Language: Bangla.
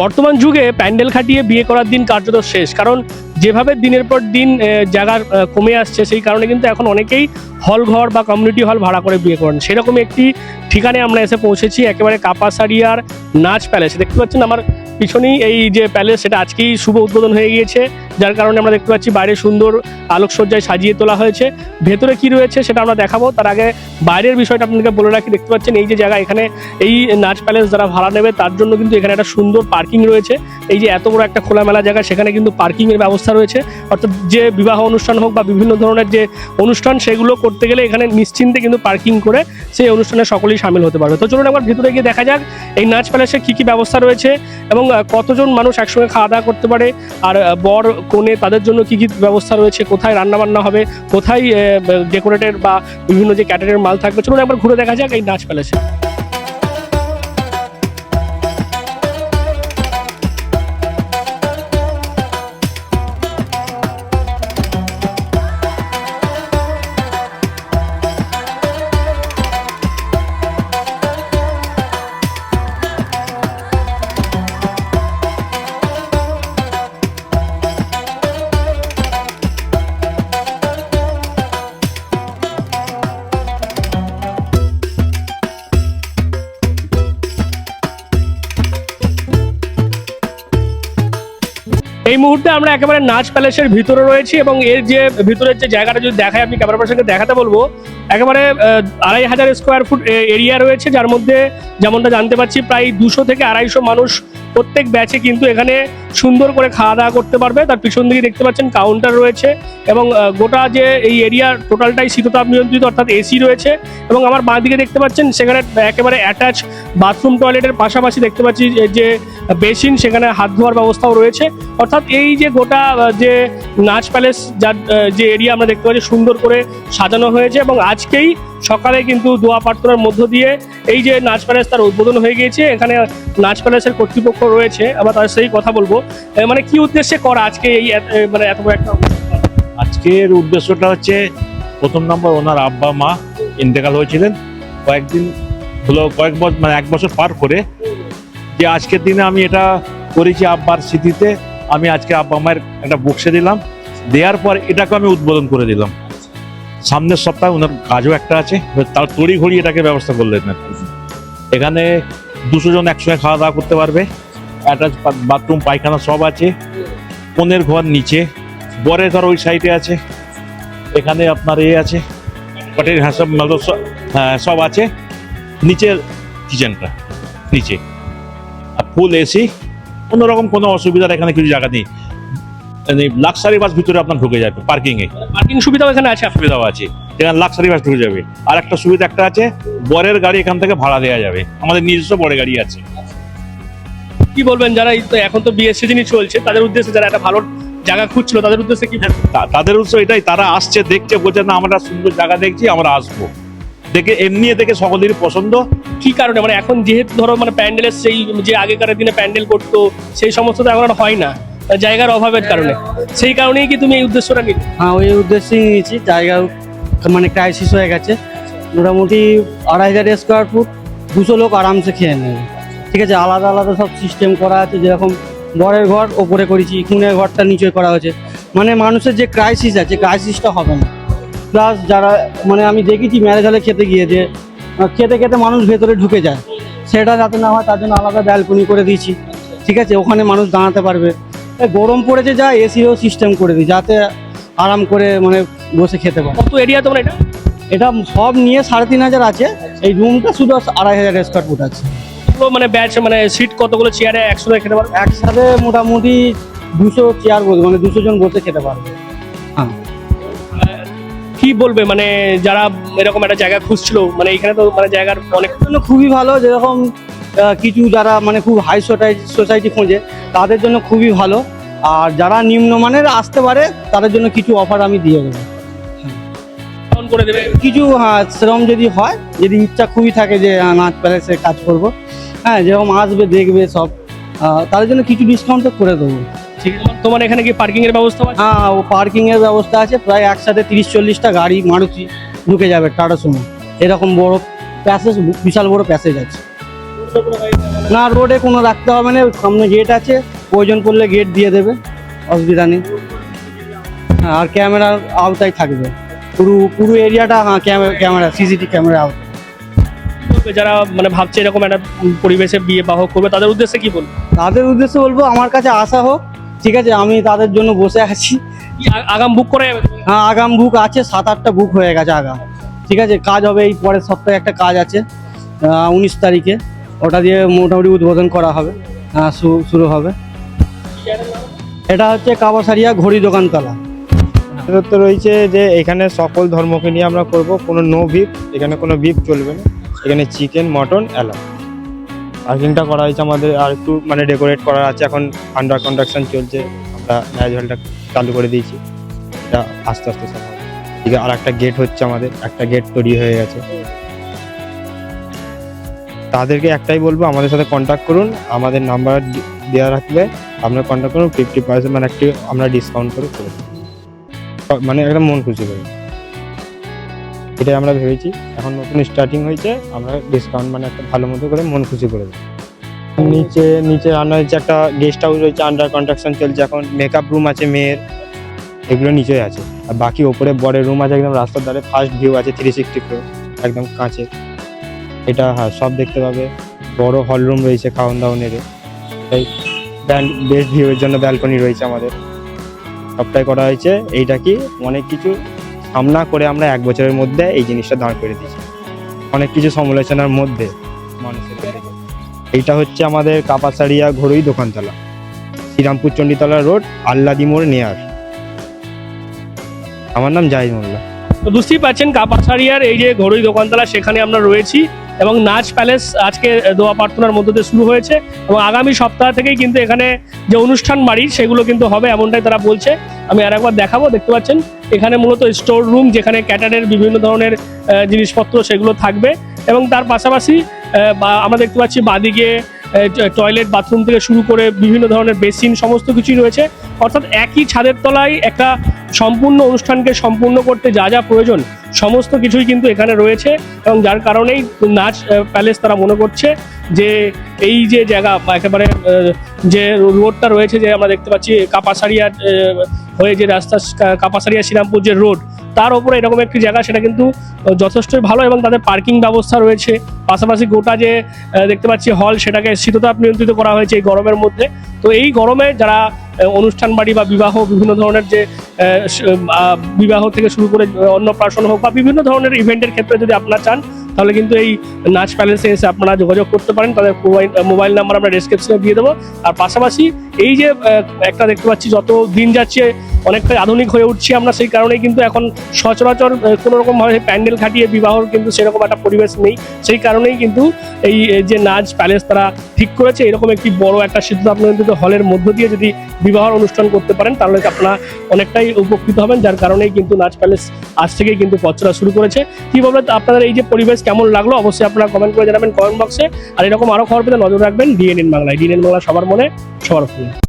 বর্তমান যুগে প্যান্ডেল খাটিয়ে বিয়ে করার দিন কার্যত শেষ। কারণ যেভাবে দিনের পর দিন জায়গার কমে আসছে, সেই কারণে কিন্তু এখন অনেকেই হল ঘর বা কমিউনিটি হল ভাড়া করে বিয়ে করেন। সেরকম একটি ঠিকানায় আমরা এসে পৌঁছেছি, একেবারে কাপাসারিয়ার নাচ প্যালেস দেখতে পাচ্ছেন আমার পিছনেই এই যে প্যালেস সেটা আজকেই শুভ উদ্বোধন হয়ে গিয়েছে। যার কারণে আমরা দেখতে পাচ্ছি বাইরে সুন্দর আলোকসজ্জায় সাজিয়ে তোলা হয়েছে। ভেতরে কি রয়েছে সেটা আমরা দেখাবো। তার আগে বাইরের বিষয়টা আপনাদেরকে বলে রাখি, দেখতে পাচ্ছেন এই যে জায়গা, এখানে এই নাচ প্যালেস যারা ভাড়া নেবে তার জন্য কিন্তু এখানে একটা সুন্দর পার্কিং রয়েছে। এই যে এত বড় একটা খোলামেলা জায়গা, সেখানে কিন্তু পার্কিংয়ের ব্যবস্থা রয়েছে। অর্থাৎ যে বিবাহ অনুষ্ঠান হোক বা বিভিন্ন ধরনের যে অনুষ্ঠান, সেগুলো করতে গেলে এখানে নিশ্চিন্তে কিন্তু পার্কিং করে সেই অনুষ্ঠানে সকলেই সামিল হতে পারবে। তো চলুন একবার ভিতরে গিয়ে দেখা যাক, এই নাচ প্যালেসে কী কী ব্যবস্থা রয়েছে এবং কতজন মানুষ একসঙ্গে খাওয়া দাওয়া করতে পারে? আর বর কনে তাদের জন্য কি কি ব্যবস্থা রয়েছে, কোথায় রান্না বান্না হবে, কোথায় ডেকোরেটেড বা বিভিন্ন যে ক্যাটারের মাল থাকবে, চলুন একবার ঘুরে দেখা যাক এই নাচ প্যালেসে এই মুহূর্তে আমরা একেবারে নাচ প্যালেসের ভিতরে রয়েছি এবং এর যে ভিতরের যে জায়গাটা যদি দেখায় আপনি ক্যামেরা পার্সনকে দেখাতে বলব, একেবারে আড়াই হাজার স্কোয়ার ফুট এরিয়া রয়েছে, যার মধ্যে যেমনটা জানতে পারছি, প্রায় দুশো থেকে আড়াইশো মানুষ প্রত্যেক ব্যাচে কিন্তু এখানে সুন্দর করে খাওয়া দাওয়া করতে পারবে। তার পিছন দিকে দেখতে পাচ্ছেন কাউন্টার রয়েছে এবং গোটা যে এই এরিয়া টোটালটাই শীততাপ নিয়ন্ত্রিত অর্থাৎ এসি রয়েছে এবং আমার বাঁ দিকে দেখতে পাচ্ছেন সেখানে একেবারে অ্যাটাচ বাথরুম টয়লেটের পাশাপাশি দেখতে পাচ্ছি যে- যে বেসিন সেখানে হাত ধোয়ার ব্যবস্থাও রয়েছে। অর্থাৎ এই যে গোটা যে নাচ প্যালেস যার যে এরিয়া আমরা দেখতে পাচ্ছি, সুন্দর করে সাজানো হয়েছে এবং আজকেই সকালে কিন্তু দোয়া প্রার্থনার মধ্য দিয়ে এই যে নাচ প্যালেস তার উদ্বোধন হয়ে গিয়েছে, এখানে নাচ প্যালেসের কর্তৃপক্ষ রয়েছে আবার তার সেই কথা বলব। মানে কি উদ্দেশ্যে করা আজকে এই মানে এত বড় একটা আজকের উদ্দেশ্যটা হচ্ছে, প্রথম নম্বর ওনার আব্বা, মা ইন্তেকাল হয়েছিলেন। কয়েকদিন হলো, কয়েক বছর মানে এক বছর পার করে যে আজকের দিনে আমি এটা করেছি আব্বার স্মৃতিতে। আমি আজকে আব্বা মায়ের একটা বক্সে দিলাম। দেওয়ার পর এটাকে আমি উদ্বোধন করে দিলাম। সামনের সপ্তাহে ওনার কাজও একটা আছে। তার তড়ি ঘড়ি এটাকে ব্যবস্থা করলেন এখানে। দুশো জন একসঙ্গে খাওয়া দাওয়া করতে পারবে। অ্যাটাচ বাথরুম, পায়খানা সব আছে। কনের ঘর নিচে। বরের ঘর ওই সাইডে আছে। এখানে আপনার এ আছে। পটের হ্যাঁ সব হ্যাঁ সব আছে। নিচের কিচেনটা, নিচে। আর ফুল এসি। অন্যরকম কোনো অসুবিধার এখানে কিছু জায়গা নেই। লাক্সারি বাস ভিতরে আপনার ঢুকে যাবে পার্কিংয়ে পার্কিং সুবিধাও এখানে আছে সুবিধাও আছে। এখানে লাক্সারি বাস ঢুকে যাবে। আর একটা সুবিধা একটা আছে বরের গাড়ি এখান থেকে ভাড়া দেওয়া যাবে। আমাদের নিজস্ব বরের গাড়ি আছে। কি বলবেন যারা এখন তো বিয়ের সিজনই চলছে তাদের উদ্দেশ্যে যারা একটা ভালো জায়গা খুঁজছিল তাদের উদ্দেশ্যে কি তাদের উৎস এটাই তারা আসছে দেখছে বলছে না আমরা সুন্দর জায়গা দেখছি আমরা আসব। দেখে এমনি দেখে সকলেরই পছন্দ। কি কারণে? মানে এখন যেহেতু ধরো মানে প্যান্ডেলের সেই যে আগেকার দিনে প্যান্ডেল করতো সেই সমস্ত তো এখন আর হয় না। জায়গার অভাবের কারণে। সেই কারণেই কি তুমি এই উদ্দেশ্যটা নিলে? হ্যাঁ ওই উদ্দেশ্যেই নিয়েছি। জায়গা মানে ক্রাইসিস হয়ে গেছে। মোটামুটি আড়াই হাজার স্কোয়ার ফুট দুশো লোক আরামসে খেয়ে নেবে। ঠিক আছে, আলাদা আলাদা সব সিস্টেম করা আছে। যেরকম বরের ঘর, ওপরে করেছি কুনের ঘরটা নিচে করা হয়েছে। মানে মানুষের যে ক্রাইসিস আছে ক্রাইসিসটা হবে না। প্লাস যারা মানে আমি দেখেছি ম্যারেজ হলে খেতে গিয়ে যে খেতে খেতে মানুষ ভেতরে ঢুকে যায়। সেটা যাতে না হয়, তার জন্য আলাদা ব্যালকনি করে দিয়েছি। ঠিক আছে, ওখানে মানুষ দাঁড়াতে পারবে। গরম পড়েছে যা এসিও সিস্টেম করে দিই যাতে আরাম করে মানে বসে খেতে পারে। কত এরিয়া তোমার এটা? এটা সব নিয়ে সাড়ে তিন হাজার আছে। এই রুমটা শুধু আড়াই হাজার স্কোয়ার ফুট আছে। মানে ব্যাচ মানে সিট কতগুলো চেয়ারে একসাথে খেতে পারবে? একসাথে মোটামুটি দুশো চেয়ার বসবে মানে দুশো জন বসে খেতে পারবে। হ্যাঁ। কি বলবে মানে যারা এরকম একটা জায়গা খুঁজছিল মানে এখানে তো মানে জায়গার অনেক জন্য খুবই ভালো যেরকম কিছু যারা মানে খুব হাই সোসাইটি সোসাইটি খোঁজে তাদের জন্য খুবই ভালো। আর যারা নিম্নমানের আসতে পারে তাদের জন্য কিছু অফার আমি দিয়ে দেবো। অন করে দেবে। কিছু হ্যাঁ সেরকম যদি হয় যদি ইচ্ছা খুবই থাকে যে নাচ প্যালেসে কাজ করব হ্যাঁ যেরকম আসবে দেখবে সব তাদের জন্য কিছু ডিসকাউন্ট তো করে দেবো। ঠিক তোমার এখানে কি পার্কিং এর ব্যবস্থা হ্যাঁ ও পার্কিং এর ব্যবস্থা আছে প্রায় একসাথে তিরিশ চল্লিশটা গাড়ি মারুতি ঢুকে যাবে টাটা সুমো এরকম বড় প্যাসেজ বিশাল বড় প্যাসেজ আছে। না রোডে কোনো রাখতে হবে না সামনে গেট আছে প্রয়োজন পড়লে গেট দিয়ে দেবে অসুবিধা নেই। হ্যাঁ, আর ক্যামেরার আওতায় থাকবে। পুরো পুরো এরিয়াটা হ্যাঁ ক্যামেরা ক্যামেরা সিসিটিভি ক্যামেরা আওতা যারা মানে ভাবছে এরকম একটা পরিবেশে বিয়ে বাহ করবে তাদের উদ্দেশ্যে কি বলব? তাদের উদ্দেশ্যে বলব আমার কাছে আসা হোক ঠিক আছে আমি তাদের জন্য বসে আছি। আগাম বুক করে হ্যাঁ আগাম বুক আছে সাত আটটা বুক হয়ে গেছে আগাম। ঠিক আছে কাজ হবে এই পরের সপ্তাহে একটা কাজ আছে উনিশ তারিখে। ওটা দিয়ে মোটামুটি উদ্বোধন করা হবে শুরু হবে। এটা হচ্ছে কাবাসারিয়া ঘড়ি দোকানতলা। বিশেষত্ব রয়েছে যে এখানে সকল ধর্মকে নিয়ে আমরা করব, কোনো নো ভিপ এখানে কোনো ভিপ চলবে না। এখানে চিকেন মটন অ্যালাউ পার্কিংটা করা হয়েছে আমাদের, আর একটু মানে ডেকোরেট করা আছে, এখন আন্ডার কনস্ট্রাকশন চলছে। আমরা ম্যারেজ হলটা চালু করে দিয়েছি। এটা আস্তে আস্তে সব এদিকে আর একটা গেট হচ্ছে আমাদের, একটা গেট তৈরি হয়ে গেছে। তাদেরকে একটাই বলব, আমাদের সাথে কন্ট্যাক্ট করুন, আমাদের নাম্বার দেওয়া রাখবে আপনারা কন্ট্যাক্ট করুন ফিফটি পার্সেন্ট মানে একটি আমরা ডিসকাউন্ট করে করে। মানে একদম মন খুশি করে। এটাই আমরা ভেবেছি, এখন নতুন স্টার্টিং হয়েছে, আমরা ডিসকাউন্ট মানে একটা ভালো মতো করে মন খুশি করে দেবো। নিচে নিচে রান্না হয়েছে একটা গেস্ট হাউস রয়েছে আন্ডার কনস্ট্রাকশন চলছে, এখন মেকআপ রুম আছে মেয়ের, এগুলো নিচে আছে। আর বাকি ওপরে বড় রুম আছে, একদম রাস্তার ধারে ফার্স্ট ভিউ আছে থ্রি সিক্সটি একদম কাঁচে এটা হ্যাঁ সব দেখতে পাবে। বড় হল রুম রয়েছে খাওয়ান দাওয়ানের এই বেস্ট ভিউয়ের জন্য ব্যালকনি রয়েছে আমাদের। সবটাই করা হয়েছে। এইটা কি? অনেক কিছু সামনা করে আমরা এক বছরের মধ্যে এই জিনিসটা দাঁড় করে দিয়েছি। অনেক কিছু সমালোচনার মধ্যে মানুষের এইটা হচ্ছে আমাদের কাপাসারিয়া ঘড়ুই দোকানতলা। শ্রীরামপুর চণ্ডীতলা রোড আল্লাদি মোড় নেয়ার। আমার নাম জাহিদ মোল্লা। তো বুঝতেই পারছেন, কাপাসারিয়ার এই যে ঘড়ুই দোকানতলা, সেখানে আমরা রয়েছি। এবং নাচ প্যালেস আজকে দোয়া প্রার্থনার মধ্য দিয়ে শুরু হয়েছে এবং আগামী সপ্তাহ থেকেই কিন্তু এখানে যে অনুষ্ঠান বাড়ি, সেগুলো কিন্তু হবে এমনটাই তারা বলছে। আমি আর একবার দেখাবো, দেখতে পাচ্ছেন? এখানে মূলত স্টোর রুম যেখানে ক্যাটারের বিভিন্ন ধরনের জিনিসপত্র সেগুলো থাকবে এবং তার পাশাপাশি আমরা দেখতে পাচ্ছি বাদিকে টয়লেট বাথরুম থেকে শুরু করে বিভিন্ন ধরনের বেসিন সমস্ত কিছুই রয়েছে। অর্থাৎ একই ছাদের তলায় একটা সম্পূর্ণ অনুষ্ঠানকে সম্পূর্ণ করতে যা যা প্রয়োজন, সমস্ত কিছুই কিন্তু এখানে রয়েছে এবং যার কারণেই নাচ প্যালেস তারা মনে করছে যে এই যে জায়গা একেবারে যে রোডটা রয়েছে যে আমরা দেখতে পাচ্ছি, কাপাসারিয়া হয়ে যে রাস্তা কাপাসারিয়া, শ্রীরামপুর যে রোড তার উপরে এরকম একটি জায়গা, সেটা কিন্তু যথেষ্টই ভালো এবং তাদের পার্কিং ব্যবস্থা রয়েছে। পাশাপাশি গোটা যে দেখতে পাচ্ছি হল, সেটাকে শীততাপ নিয়ন্ত্রিত করা হয়েছে এই গরমের মধ্যে। তো এই গরমে যারা অনুষ্ঠান বাড়ি বা বিবাহ, বিভিন্ন ধরনের যে বিবাহ থেকে শুরু করে অন্নপ্রাশন হোক বা বিভিন্ন ধরনের ইভেন্টের ক্ষেত্রে যদি আপনারা চান, তাহলে কিন্তু এই নাচ প্যালেসে এসে আপনারা যোগাযোগ করতে পারেন। তাদের মোবাইল নাম্বার আমরা ডিসক্রিপশনে দিয়ে দেবো। আর পাশাপাশি এই যে একটা দেখতে পাচ্ছি, যত দিন যাচ্ছে অনেকটাই আধুনিক হয়ে উঠছি আমরা সেই কারণেই কিন্তু এখন সচরাচর আহ, কোনো রকম ভাবে প্যান্ডেল খাটিয়ে বিবাহর কিন্তু সেরকম একটা পরিবেশ নেই। সেই কারণেই কিন্তু এই যে নাচ প্যালেস তারা ঠিক করেছে এরকম একটি বড় একটা সিদ্ধান্ত নিয়ন্ত্রিত হলের মধ্য দিয়ে যদি বিবাহ অনুষ্ঠান করতে পারেন তাহলে আপনারা অনেকটাই উপকৃত হবেন যার কারণেই কিন্তু নাচ প্যালেস আজ থেকেই কিন্তু পথচলা শুরু করেছে। কি বলবেন আপনাদের এই যে পরিবেশ কেমন লাগল অবশ্যই আপনারা কমেন্ট করে জানাবেন কমেন্ট বক্সে। আর এরকম আরও খবর পেতে নজর রাখবেন ডিএনএন বাংলায়। ডিএনএন বাংলা সবার মনে সবার ফোনে।